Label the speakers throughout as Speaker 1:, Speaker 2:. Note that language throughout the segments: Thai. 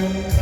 Speaker 1: Amen.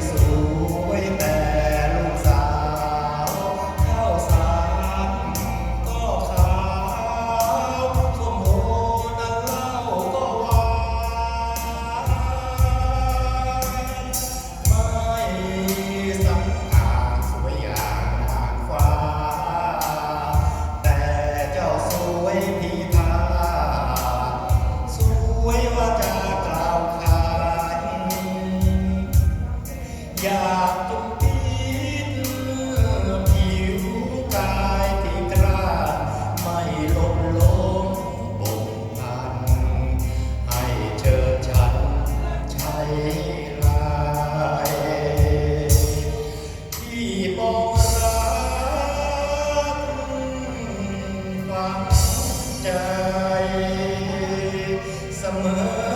Speaker 1: praise the ใจเสมอ